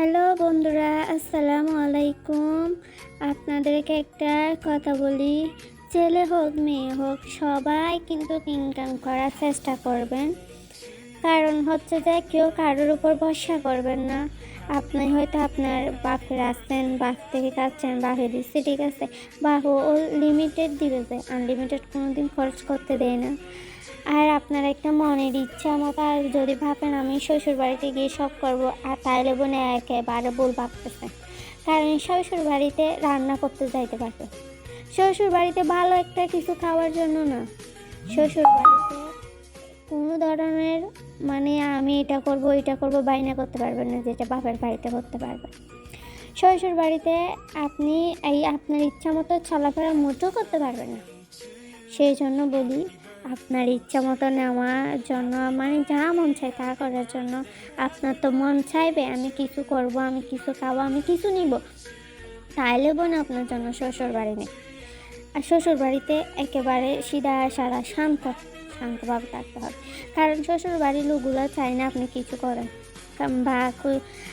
Hello বন্ধুরা, আসসালামু আলাইকুম। আপনাদেরকে একটা কথা বলি। ছেলে হোক, মেয়ে হোক, সবাই কিন্তু ইনকাম করার চেষ্টা করবেন। কারণ হচ্ছে যে কেউ কারোর উপর ভরসা করবেন না। আপনি হয়তো আপনার বাপের আসছেন, বাপ থেকে কাটছেন বাপে দিচ্ছে ঠিক আছে। বাপ ও লিমিটেড দিবে যে আনলিমিটেড কোনো দিন খরচ করতে দেয় না। আর আপনার একটা মনের ইচ্ছা মতো আর যদি ভাবেন আমি শ্বশুর বাড়িতে গিয়ে সব করব, আর তাইলে বোনে একেবারে ভুল ভাবতেছে। কারণ শ্বশুর বাড়িতে রান্না করতে যাইতে পারবে। শ্বশুর বাড়িতে ভালো একটা কিছু খাওয়ার জন্য না। শ্বশুর বাড়িতে কোনো ধরনের মানে আমি এটা করব এটা করব বাইনা করতে পারবেন না, যেটা বাপের বাড়িতে করতে পারবেন শ্বশুর বাড়িতে আপনি এই আপনার ইচ্ছা মতো চলাফেরা মোটেও করতে পারবেন না। সেই জন্য বলি আপনার ইচ্ছা মতো নেওয়ার জন্য মানে যা মন চায় তা করার জন্য আপনার তো মন চাইবে, আমি কিছু করব, আমি কিছু খাব, আমি কিছু নিব। তাইলে বোন আপনার জন্য শ্বশুর বাড়ি নেই। আর শ্বশুর বাড়িতে একেবারে সিধা সারা শান্ত শান্তভাবে থাকতে হবে। কারণ শ্বশুর বাড়ির লোকগুলো চায় না আপনি কিছু করেন। বা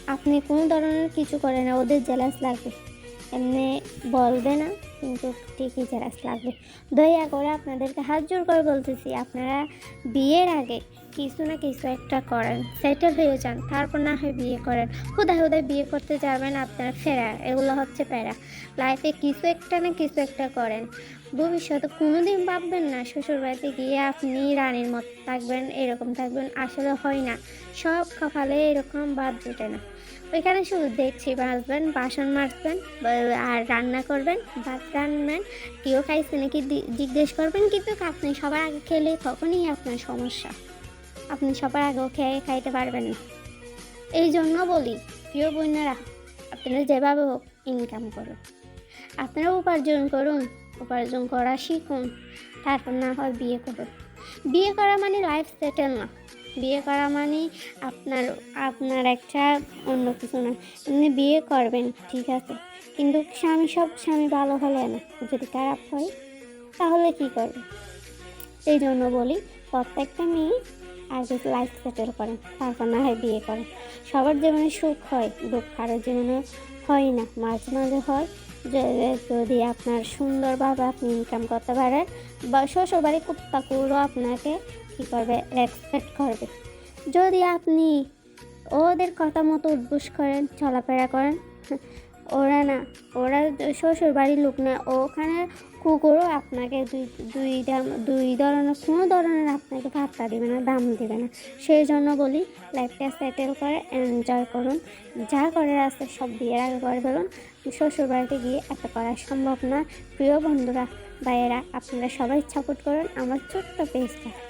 আপনি কোনো ধরনের কিছু করেন না, ওদের জেলাস লাগবে। এমনি বলবে না। কিন্তু ঠিকই জেলাস লাগবে দয়া করে আপনাদেরকে হাত জোর করে বলতেছি আপনারা বিয়ের আগে কিছু না কিছু একটা করেন সেটেল হয়ে যান, তারপর না হয় বিয়ে করেন। হুদায় হুদায় বিয়ে করতে যাবেন আপনার ফেরা, এগুলো হচ্ছে প্যারা। লাইফে কিছু একটা না কিছু একটা করেন। ভবিষ্যতে কোনোদিন ভাববেন না, শ্বশুর বাড়িতে গিয়ে আপনি রানীর মতো থাকবেন, এরকম থাকবেন, আসলে হয় না। সব কপালে এরকম বাদ জুটে না। ওইখানে শুধু দেখছি, বাঁচবেন, বাসন মারবেন আর রান্না করবেন, ভাত রান্নাবেন, কেউ খাইছে নাকি জিজ্ঞেস করবেন, কিন্তু আপনি সবার আগে খেলে তখনই আপনার সমস্যা। আপনি সবার আগেও খেয়ে খাইতে পারবেন না। এই জন্য বলি, প্রিয় বোনেরা, আপনারা যেভাবে হোক ইনকাম করুন। আপনারা উপার্জন করুন, উপার্জন করা শিখুন, তারপর না হয় বিয়ে করুন। বিয়ে করা মানে লাইফ সেটেল না। বিয়ে করা মানে আপনার আপনার একটা অন্য কিছু না। এমনি বিয়ে করবেন, ঠিক আছে? কিন্তু স্বামী সব স্বামী ভালো হলে না। যদি খারাপ হয়, তাহলে কি করবে এই জন্য বলি, প্রত্যেকটা মেয়ে আগে লাইফ সেটেল করেন তারপর না হয় বিয়ে করেন সবার জীবনে সুখ হয়, দুঃখ কারোর জীবনে হয় না। মাঝে মাঝে হয়। যদি আপনার সুন্দরভাবে আপনি ইনকাম করতে পারেন, বা শ্বশুরবাড়ি কুত্তাকুরও আপনাকে কী করবে? রেসপেক্ট করবে। যদি আপনি ওদের কথা মতো উদ্বুস করেন, চলাফেরা করেন ওরা না, ওরা শ্বশুর বাড়ির লোক না, ওখানে কুকুরও আপনাকে দুই দুই দুই ধরনের, কোনো ধরনের আপনাকে ভাত্তা দেবে না, দাম দেবে না। সেই জন্য বলি লাইফটা সেটেল করে এনজয় করুন। যা করার আছে সব বিয়ের আগে করে ফেলুন শ্বশুর বাড়িতে গিয়ে এত করা সম্ভব না। প্রিয় বন্ধুরা, ভাইয়েরা, আপনারা সবাই সাপোর্ট করুন, আমার ছোট্ট পেজটা